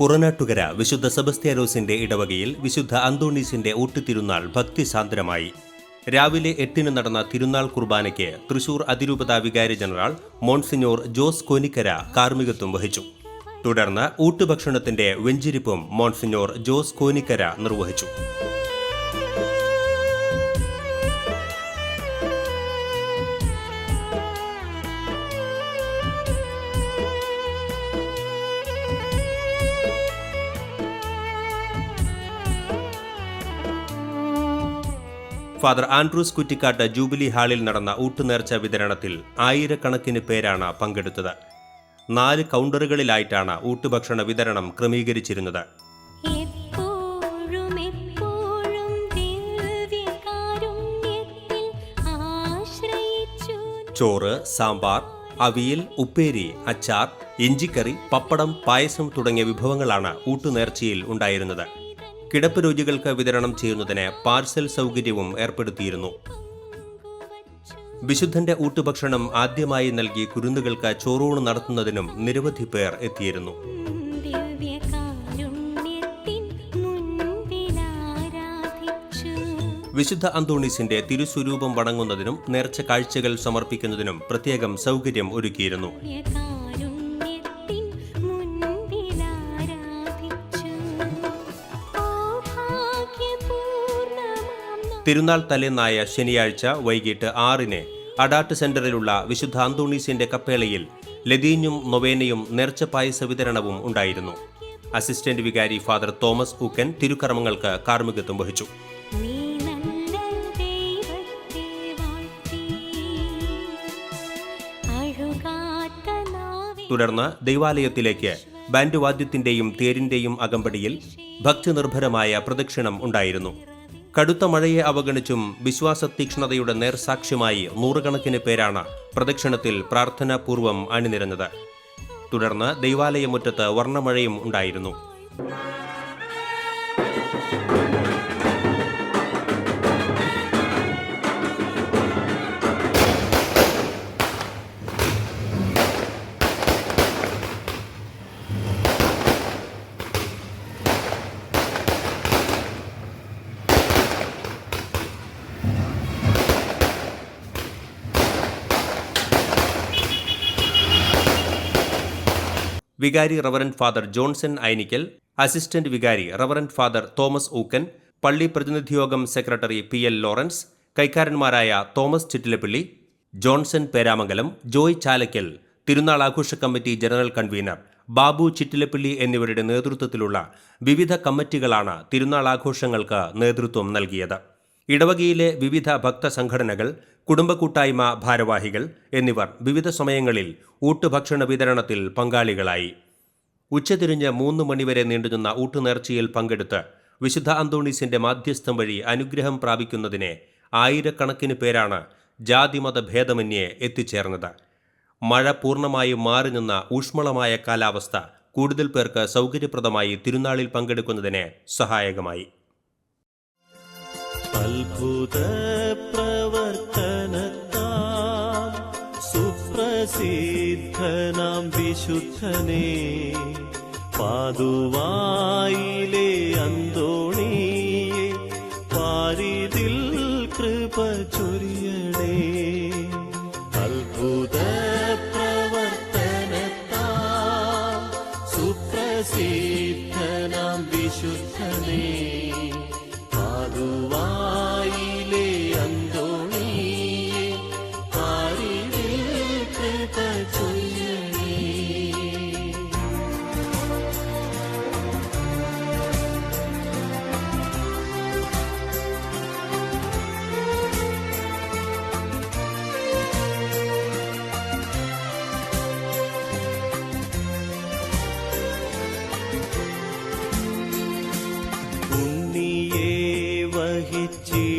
പുറനാട്ടുകര വിശുദ്ധ സെബസ്ത്യാരോസിന്റെ ഇടവകയിൽ വിശുദ്ധ അന്തോണീസിന്റെ ഊട്ടുതിരുനാൾ ഭക്തിസാന്ദ്രമായി രാവിലെ എട്ടിന് നടന്ന തിരുനാൾ കുർബാനയ്ക്ക് തൃശൂർ അതിരൂപത വികാരി ജനറൽ മോൺസിഞ്ഞോർ ജോസ് കോനിക്കര കാർമ്മികത്വം വഹിച്ചു. തുടർന്ന് ഊട്ടുഭക്ഷണത്തിന്റെ വെഞ്ചിരിപ്പും മോൺസിഞ്ഞോർ ജോസ് കോനിക്കര നിർവഹിച്ചു. ഫാദർ ആൻഡ്രൂസ് കുറ്റിക്കാട്ട് ജൂബിലി ഹാളിൽ നടന്ന ഊട്ടുനേർച്ച വിതരണത്തിൽ ആയിരക്കണക്കിന് പേരാണ് പങ്കെടുത്തത്. നാല് കൗണ്ടറുകളിലായിട്ടാണ് ഊട്ടുഭക്ഷണ വിതരണം ക്രമീകരിച്ചിരുന്നത്. ചോറ് സാമ്പാർ അവിയൽ ഉപ്പേരി അച്ചാർ ഇഞ്ചിക്കറി പപ്പടം പായസം തുടങ്ങിയ വിഭവങ്ങളാണ് ഊട്ടുനേർച്ചയിൽ ഉണ്ടായിരുന്നത്. കിടപ്പ് രോഗികൾക്ക് വിതരണം ചെയ്യുന്നതിന് പാർസൽ സൗകര്യവും ഏർപ്പെടുത്തിയിരുന്നു. വിശുദ്ധന്റെ ഊട്ടുഭക്ഷണം ആദ്യമായി നൽകി കുരുന്നുകൾക്ക് ചോറൂണ് നടത്തുന്നതിനും നിരവധി പേർ എത്തിയിരുന്നു. വിശുദ്ധ അന്തോണീസിന്റെ തിരുസ്വരൂപം വണങ്ങുന്നതിനും നേർച്ച കാഴ്ചകൾ സമർപ്പിക്കുന്നതിനും പ്രത്യേകം സൗകര്യം ഒരുക്കിയിരുന്നു. തിരുനാൾ തലേന്നായ ശനിയാഴ്ച വൈകിട്ട് ആറിന് അഡാട്ട് സെന്ററിലുള്ള വിശുദ്ധ അന്തോണീസിന്റെ കപ്പേളയിൽ ലതീഞ്ഞും നൊവേനയും നേർച്ച പായസ വിതരണവും ഉണ്ടായിരുന്നു. അസിസ്റ്റന്റ് വികാരി ഫാദർ തോമസ് ഊക്കൻ തിരുക്കർമ്മങ്ങൾക്ക് കാർമ്മികത്വം വഹിച്ചു. തുടർന്ന് ദൈവാലയത്തിലേക്ക് ബാൻഡ് വാദ്യത്തിന്റെയും തേരിന്റെയും അകമ്പടിയിൽ ഭക്തിനിർഭരമായ പ്രദക്ഷിണം ഉണ്ടായിരുന്നു. കടുത്ത മഴയെ അവഗണിച്ചും വിശ്വാസ തീക്ഷ്ണതയുടെ നേർസാക്ഷ്യമായി നൂറുകണക്കിന് പേരാണ് പ്രദക്ഷിണത്തിൽ പ്രാർത്ഥനാപൂർവം അണിനിരന്നത്. തുടർന്ന് ദൈവാലയമുറ്റത്ത് വർണമഴയും ഉണ്ടായിരുന്നു. വികാരി reverend father Johnson Ainikkal assistant വികാരി റവറന്റ് ഫാദർ തോമസ് ഊക്കൻ പള്ളി പ്രതിനിധിയോഗം സെക്രട്ടറി പി എൽ ലോറൻസ് കൈക്കാരന്മാരായ തോമസ് ചിറ്റിലപ്പിള്ളി ജോൺസൺ പേരാമംഗലം ജോയ് ചാലക്കൽ തിരുനാൾ ആഘോഷ committee general convener Babu Chittilappilly എന്നിവരുടെ നേതൃത്വത്തിലുള്ള വിവിധ കമ്മിറ്റികളാണ് തിരുനാൾ ആഘോഷങ്ങൾക്ക് നേതൃത്വം നൽകിയത്. ഇടവകയിലെ വിവിധ ഭക്തസംഘടനകൾ കുടുംബ കൂട്ടായ്മ ഭാരവാഹികൾ എന്നിവർ വിവിധ സമയങ്ങളിൽ ഊട്ടുഭക്ഷണ വിതരണത്തിൽ പങ്കാളികളായി. ഉച്ചതിരിഞ്ഞ് മൂന്ന് മണിവരെ നീണ്ടുനിന്ന ഊട്ടുനേർച്ചയിൽ പങ്കെടുത്ത് വിശുദ്ധ അന്തോണീസിന്റെ മാധ്യസ്ഥം വഴി അനുഗ്രഹം പ്രാപിക്കുന്നതിന് ആയിരക്കണക്കിന് പേരാണ് ജാതിമത ഭേദമന്യേ എത്തിച്ചേർന്നത്. മഴ പൂർണമായും മാറി നിന്ന ഊഷ്മളമായ കാലാവസ്ഥ കൂടുതൽ പേർക്ക് സൗകര്യപ്രദമായി തിരുനാളിൽ പങ്കെടുക്കുന്നതിന് സഹായകമായി. അത്ഭുത സുപ്രസിദ്ധനാം വിശുദ്ധനേ പാതുവായിലെ ইচ্ছে